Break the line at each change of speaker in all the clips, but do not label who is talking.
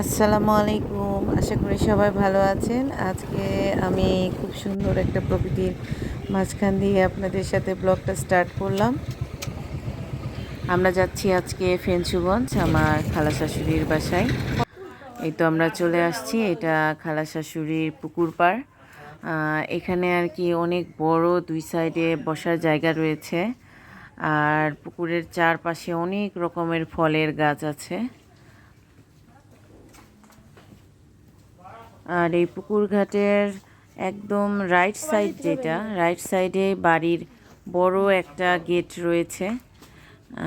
আসসালামু আলাইকুম। আশা করি সবাই ভালো আছেন। আজকে আমি খুব সুন্দর একটা প্রকৃতির মাঝখান দিয়ে আপনাদের সাথে ব্লগটা স্টার্ট করলাম। আমরা যাচ্ছি আজকে ফেঞ্চুগঞ্জ, আমার খালা শাশুড়ির বাসায়। এই তো আমরা চলে আসছি, এটা খালা শাশুড়ির পুকুর পাড়। এখানে আর কি অনেক বড় দুই সাইডে বসার জায়গা রয়েছে। আর পুকুরের চারপাশে অনেক রকমের ফলের গাছ আছে। আর এই পুকুর ঘাটের একদম রাইট সাইড যেটা রাইট সাইডে বাড়ির বড় একটা গেট রয়েছে।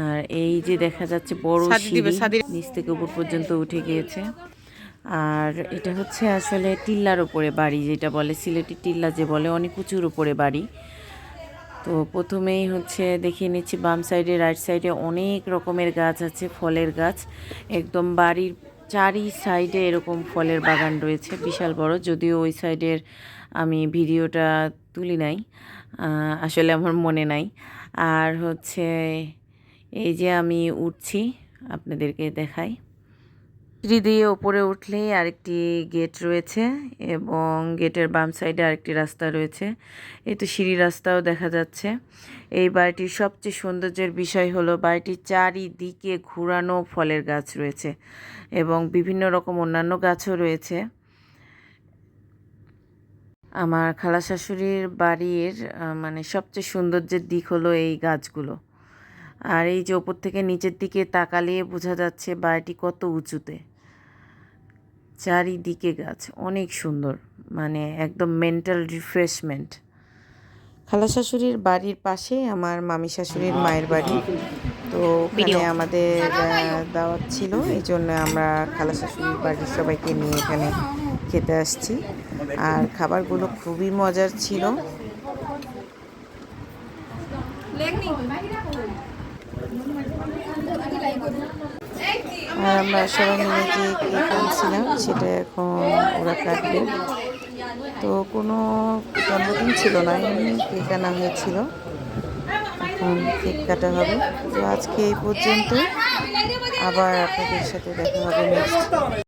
আর এই যে দেখা যাচ্ছে বড় সিঁড়ি নিচ থেকে উপর পর্যন্ত উঠে গিয়েছে। আর এটা হচ্ছে আসলে টিল্লার উপরে বাড়ি যেটা বলে সিলেটি টিল্লা যে বলে অনেক উঁচুর উপরে বাড়ি। তো প্রথমেই হচ্ছে দেখিয়ে নিচ্ছি বাম সাইডে রাইট সাইডে অনেক রকমের গাছ আছে ফলের গাছ। একদম বাড়ির চারি সাইডে এরকম ফলের বাগান রয়েছে, বিশাল বড়। যদিও ওই সাইডের আমি ভিডিওটা তুলি নাই আসলে আমার মনে নাই। আর হচ্ছে এই যে আমি উঠছি, আপনাদেরকে দেখাই। সিঁড়ি দিয়ে ওপরে উঠলেই আরেকটি গেট রয়েছে এবং গেটের বাম সাইডে আরেকটি রাস্তা রয়েছে। এই তো সিঁড়ি রাস্তাও দেখা যাচ্ছে। এই বাড়িটির সবচেয়ে সৌন্দর্যের বিষয় হলো বাড়িটির চারিদিকে ঘুরানো ফলের গাছ রয়েছে এবং বিভিন্ন রকম অন্যান্য গাছও রয়েছে। আমার খালা শাশুড়ির বাড়ির মানে সবচেয়ে সৌন্দর্যের দিক হলো এই গাছগুলো। আর এই যে ওপর থেকে নিচের দিকে তাকালে বোঝা যাচ্ছে বাড়িটি কত উঁচুতে। চারিদিকে গাছ অনেক সুন্দর মানে একদম মেন্টাল রিফ্রেশমেন্ট খালা শাশুড়ির বাড়ির পাশে আমার মামি শাশুড়ির মায়ের বাড়ি। তো ওখানে আমাদের দাওয়াত ছিল এই জন্য আমরা খালা শাশুড়ির বাড়ির সবাইকে নিয়ে এখানে খেতে আসছি। আর খাবারগুলো খুবই মজার ছিল। আর আমরা সবাই মিলে যে কেক আনছিলাম সেটা এখন ওরা কাটবে। তো কোনো জন্মদিন ছিল না, এমনি কেক আনা হয়েছিল। এখন কেক কাটা হবে। তো আজকে এই পর্যন্ত আবার আপনাদের সাথে দেখা হবে নেক্সট